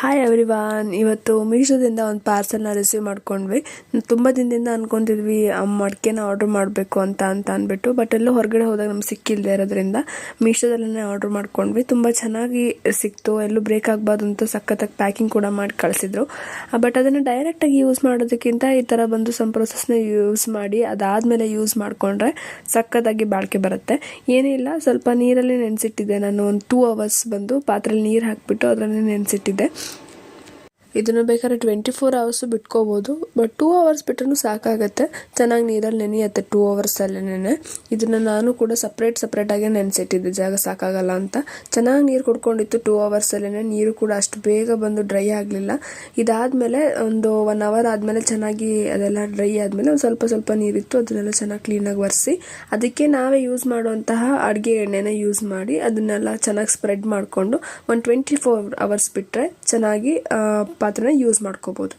Hi everyone ಇವತ್ತು ಮೀಶೋದಿಂದ ಒಂದು ಪಾರ್ಸಲ್ನ receive ಮಾಡ್ಕೊಂಡ್ವಿ. ತುಂಬ ದಿನದಿಂದ ಅಂದ್ಕೊಂತಿದ್ವಿ ಆ ಮಡಿಕೆನ ಆರ್ಡ್ರ್ ಮಾಡಬೇಕು ಅಂತ ಅಂತ ಅಂದ್ಬಿಟ್ಟು ಬಟ್ ಎಲ್ಲೂ ಹೊರಗಡೆ ಹೋದಾಗ ನಮ್ಗೆ ಸಿಕ್ಕಿಲ್ಲದೆ ಇರೋದ್ರಿಂದ ಮೀಶೋದಲ್ಲೇ ಆರ್ಡ್ರ್ ಮಾಡ್ಕೊಂಡ್ವಿ. ತುಂಬ ಚೆನ್ನಾಗಿ ಸಿಕ್ತು. ಎಲ್ಲೂ ಬ್ರೇಕ್ ಆಗಬಾರ್ದು ಅಂತ ಸಖತ್ತಾಗಿ ಪ್ಯಾಕಿಂಗ್ ಕೂಡ ಮಾಡಿ ಕಳಿಸಿದ್ರು. ಬಟ್ ಅದನ್ನು ಡೈರೆಕ್ಟಾಗಿ ಯೂಸ್ ಮಾಡೋದಕ್ಕಿಂತ ಈ ಥರ ಬಂದು ಸಮ್ ಪ್ರೊಸೆಸ್ನ ಯೂಸ್ ಮಾಡಿ, ಅದಾದಮೇಲೆ ಯೂಸ್ ಮಾಡಿಕೊಂಡ್ರೆ ಸಖತ್ತಾಗಿ ಬಾಳಿಕೆ ಬರುತ್ತೆ. ಏನಿಲ್ಲ ಸ್ವಲ್ಪ ನೀರಲ್ಲಿ ನೆನೆಸಿಟ್ಟಿದ್ದೆ. ನಾನು ಒಂದು ಟೂ ಅವರ್ಸ್ ಬಂದು ಪಾತ್ರೆಯಲ್ಲಿ ನೀರು ಹಾಕಿಬಿಟ್ಟು ಅದರಲ್ಲಿ ನೆನೆಸಿಟ್ಟಿದ್ದೆ. ಇದನ್ನು ಬೇಕಾದ್ರೆ ಟ್ವೆಂಟಿ ಫೋರ್ ಅವರ್ಸು ಬಿಟ್ಕೋಬೋದು. ಬಟ್ ಟೂ ಅವರ್ಸ್ ಬಿಟ್ರೂ ಸಾಕಾಗುತ್ತೆ. ಚೆನ್ನಾಗಿ ನೀರಲ್ಲಿ ನೆನೆಯುತ್ತೆ ಟೂ ಅವರ್ಸಲ್ಲೇ ಇದನ್ನು ನಾನು ಕೂಡ ಸಪ್ರೇಟ್ ಸಪ್ರೇಟಾಗಿ ನೆನೆಸಿಟ್ಟಿದ್ದೆ. ಜಾಗ ಸಾಕಾಗಲ್ಲ ಅಂತ. ಚೆನ್ನಾಗಿ ನೀರು ಕುಡ್ಕೊಂಡಿತ್ತು ಟೂ ಅವರ್ಸಲ್ಲೇ ನೀರು ಕೂಡ ಅಷ್ಟು ಬೇಗ ಬಂದು ಡ್ರೈ ಆಗಲಿಲ್ಲ. ಇದಾದಮೇಲೆ ಒಂದು ಒನ್ ಅವರ್ ಆದಮೇಲೆ ಚೆನ್ನಾಗಿ ಅದೆಲ್ಲ ಡ್ರೈ ಆದಮೇಲೆ ಒಂದು ಸ್ವಲ್ಪ ಸ್ವಲ್ಪ ನೀರಿತ್ತು. ಅದನ್ನೆಲ್ಲ ಚೆನ್ನಾಗಿ ಕ್ಲೀನಾಗಿ ಒರೆಸಿ. ಅದಕ್ಕೆ ನಾವೇ ಯೂಸ್ ಮಾಡುವಂತಹ ಅಡುಗೆ ಎಣ್ಣೆನ ಯೂಸ್ ಮಾಡಿ, ಅದನ್ನೆಲ್ಲ ಚೆನ್ನಾಗಿ ಸ್ಪ್ರೆಡ್ ಮಾಡಿಕೊಂಡು ಒಂದು ಟ್ವೆಂಟಿ ಫೋರ್ ಅವರ್ಸ್ ಬಿಟ್ಟರೆ ಚೆನ್ನಾಗಿ ಪಾತ್ರೆನ ಯೂಸ್ ಮಾಡ್ಕೋಬೋದು.